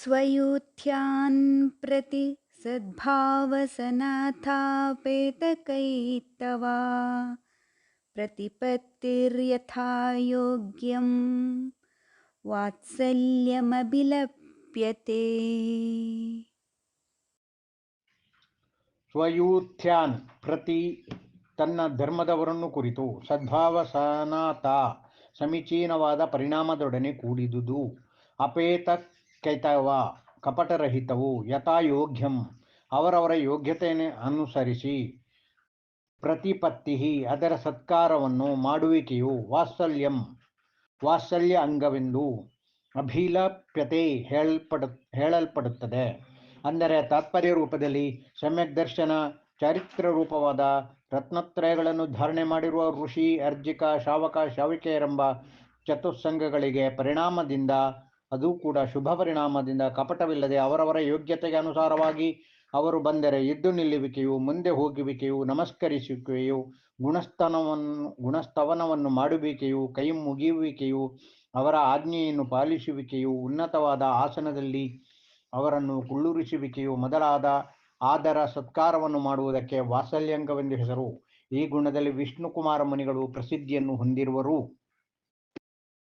स्वयूथ्यान् प्रति सद्भावसनाथापेतकैतवा प्रतिपत्तिर्यथा योग्यं वात्सल्यमभिलप्यते ಸ್ವಯೂಥ್ಯಾನ್ ಪ್ರತಿ ತನ್ನ ಧರ್ಮದವರನ್ನು ಕುರಿತು ಸದ್ಭಾವ ಸನಾತ ಸಮೀಚೀನವಾದ ಪರಿಣಾಮದೊಡನೆ ಕೂಡಿದುದು ಅಪೇತ ಕೈತವ ಕಪಟರಹಿತವು ಯಥಾಯೋಗ್ಯಂ. ಅವರವರ ಯೋಗ್ಯತೆಯನ್ನು ಅನುಸರಿಸಿ ಪ್ರತಿಪತ್ತಿ ಅದರ ಸತ್ಕಾರವನ್ನು ಮಾಡುವಿಕೆಯು ವಾತ್ಸಲ್ಯಂ. ವಾತ್ಸಲ್ಯ ಅಂಗವೆಂದು ಅಭಿಲಾಪ್ಯತೆ ಹೇಳಲ್ಪಡ, ಹೇಳಲ್ಪಡುತ್ತದೆ. ಅಂದರೆ ತಾತ್ಪರ್ಯ ರೂಪದಲ್ಲಿ ಸಮ್ಯಕ್ ದರ್ಶನ, ಚಾರಿತ್ರ ರೂಪವಾದ ರತ್ನತ್ರಯಗಳನ್ನು ಧಾರಣೆ ಮಾಡಿರುವ ಋಷಿ, ಅರ್ಜಿಕ, ಶಾವಕ ಶಾವಿಕೆಯರೆಂಬ ಚತುಸ್ಸಂಗಗಳಿಗೆ ಪರಿಣಾಮದಿಂದ ಅದು ಕೂಡ ಶುಭ ಪರಿಣಾಮದಿಂದ ಕಪಟವಿಲ್ಲದೆ ಅವರವರ ಯೋಗ್ಯತೆಗೆ ಅನುಸಾರವಾಗಿ ಅವರು ಬಂದರೆ ಎದ್ದು ನಿಲ್ಲುವಿಕೆಯು, ಮುಂದೆ ಹೋಗುವಿಕೆಯು, ನಮಸ್ಕರಿಸುವಿಕೆಯು ಗುಣಸ್ತನವನ್ನು ಗುಣಸ್ತವನವನ್ನು ಮಾಡುವಿಕೆಯು, ಕೈ ಮುಗಿಯುವಿಕೆಯು, ಅವರ ಆಜ್ಞೆಯನ್ನು ಪಾಲಿಸುವಿಕೆಯು, ಉನ್ನತವಾದ ಆಸನದಲ್ಲಿ ಅವರನ್ನು ಕುಳ್ಳುರಿಸುವಿಕೆಯು, ಮೊದಲಾದ ಆದರ ಸತ್ಕಾರವನ್ನು ಮಾಡುವುದಕ್ಕೆ ವಾತ್ಸಲ್ಯಂಗವೆಂದು ಹೆಸರು. ಈ ಗುಣದಲ್ಲಿ ವಿಷ್ಣುಕುಮಾರ ಮುನಿಗಳು ಪ್ರಸಿದ್ಧಿಯನ್ನು ಹೊಂದಿರುವರು.